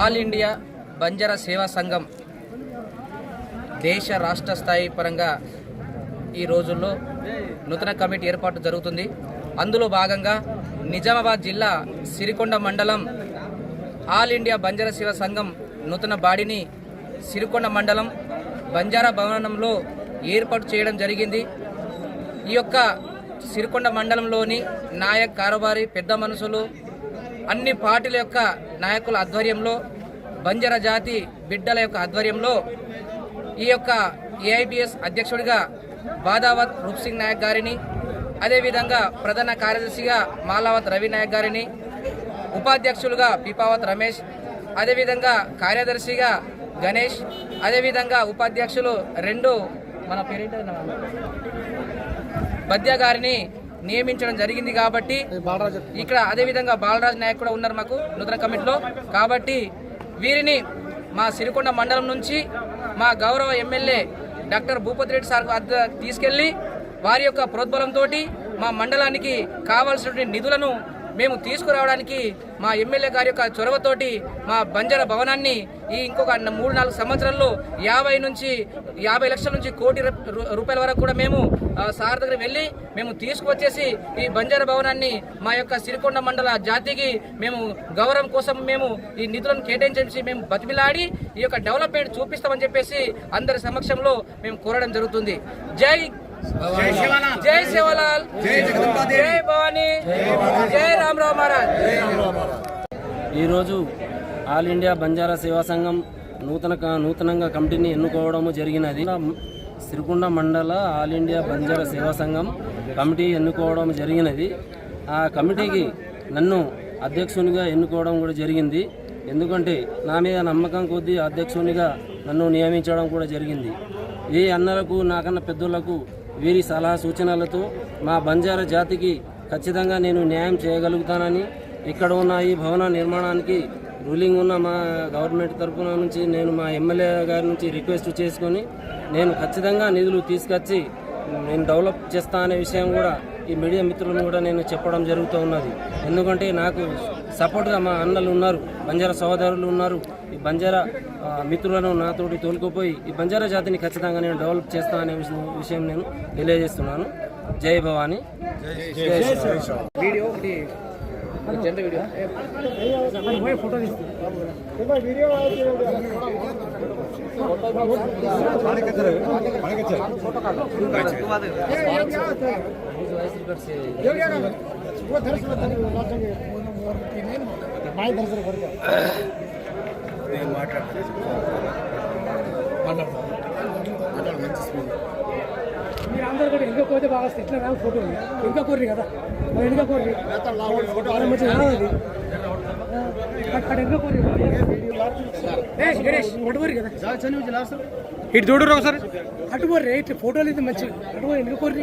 All India Banjara సేవా సంఘం. దేశ రాష్ట్ర స్థాయి పరంగా ఈ రోజుల్లో నూతన కమిటీ ఏర్పాటు జరుగుతుంది. అందులో భాగంగా నిజామాబాద్ జిల్లా సిరికొండ మండలం ఆల్ ఇండియా బంజారా శివ సంఘం నూతన బాడీని సిరికొండ మండలం బంజారా భవనంలో ఏర్పాటు చేయడం జరిగింది. ఈ యొక్క సిరికొండ మండలంలోని నాయక్ కారోబారి పెద్ద మనుషులు అన్ని పార్టీల యొక్క నాయకుల ఆధ్వర్యంలో బంజారా జాతి బిడ్డల యొక్క ఆధ్వర్యంలో ఈ యొక్క ఏఐబిఎస్ అధ్యక్షుడిగా బాదావత్ రూప్సింగ్ నాయక్ గారిని అదేవిధంగా ప్రధాన కార్యదర్శిగా మాలావత్ రవి నాయక్ గారిని ఉపాధ్యక్షులుగా పిపావత్ రమేష్ అదేవిధంగా కార్యదర్శిగా గణేష్ అదేవిధంగా ఉపాధ్యక్షులు రెండు మన పేరేంటి బద్య గారిని నియమించడం జరిగింది కాబట్టి ఇక్కడ అదేవిధంగా బాలరాజ్ నాయక్ కూడా ఉన్నారు మాకు నూతన కమిటీలో. కాబట్టి వీరిని మా సిరికొండ మండలం నుంచి మా గౌరవ MLA doctor Bhupathi Reddy sir వద్ద తీసుకెళ్ళి వారి యొక్క ప్రోద్బలంతో మా మండలానికి కావాల్సినటువంటి నిధులను మేము తీసుకురావడానికి మా ఎమ్మెల్యే గారి యొక్క చొరవతోటి మా బంజార భవనాన్ని ఈ ఇంకొక మూడు నాలుగు సంవత్సరాల్లో యాభై నుంచి యాభై లక్షల నుంచి కోటి రూ- రూపాయల వరకు కూడా మేము సార్ దగ్గర వెళ్ళి మేము తీసుకువచ్చేసి ఈ బంజార భవనాన్ని మా యొక్క సిరికొండ మండల జాతికి మేము గౌరవం కోసం మేము ఈ నిధులను కేటాయించేసి మేము బతిమిలాడి ఈ యొక్క డెవలప్మెంట్ చూపిస్తామని చెప్పేసి అందరి సమక్షంలో మేము కోరడం జరుగుతుంది. జై జై శివలాల్. జై భవానీ. జై రామరావు మహారాజ్. ఈరోజు ఆల్ ఇండియా బంజారా సేవా సంఘం నూతన నూతనంగా కమిటీని ఎన్నుకోవడము జరిగినది. సిరికొండ మండల ఆల్ ఇండియా బంజారా సేవా సంఘం కమిటీ ఎన్నుకోవడం జరిగినది. ఆ కమిటీకి నన్ను అధ్యక్షునిగా ఎన్నుకోవడం కూడా జరిగింది. ఎందుకంటే నా మీద నమ్మకం కొద్దీ అధ్యక్షునిగా నన్ను నియమించడం కూడా జరిగింది. ఈ అన్నలకు నాకన్నా పెద్దోళ్ళకు వీరి సలహా సూచనలతో మా బంజారా జాతికి ఖచ్చితంగా నేను న్యాయం చేయగలుగుతానని ఇక్కడ ఉన్న ఈ భవన నిర్మాణానికి రూలింగ్ ఉన్న మా గవర్నమెంట్ తరఫున నుంచి నేను మా ఎమ్మెల్యే గారి నుంచి రిక్వెస్ట్ చేసుకొని నేను ఖచ్చితంగా నిధులు తీసుకొచ్చి నేను డెవలప్ చేస్తా అనే విషయం కూడా ఈ మీడియా మిత్రులను కూడా నేను చెప్పడం జరుగుతూ ఉన్నది. ఎందుకంటే నాకు సపోర్ట్గా మా అన్నలు ఉన్నారు బంజారా సహోదరులు ఉన్నారు ఈ బంజారా మిత్రులను నాతోటి తోలుకుపోయి ఈ బంజారా జాతిని ఖచ్చితంగా నేను డెవలప్ చేస్తా అనే విషయం- విషయం నేను తెలియజేస్తున్నాను జై భవానీ జై శ్రీరామ్. వీడియో మాట్లాడతాను జనరల్ మీరు అందరు కూడా ఇంకా పోతే బాగా ఇట్లా ఫోటో ఇంకా కొర్రి కదా మరి ఇంకా కొర్రి అది ఇటు చూడరు ఒకసారి. అటు పోర్రి ఇట్లా ఫోటోలు అయితే మంచి అటు పోయి ఎందుకు కొర్రి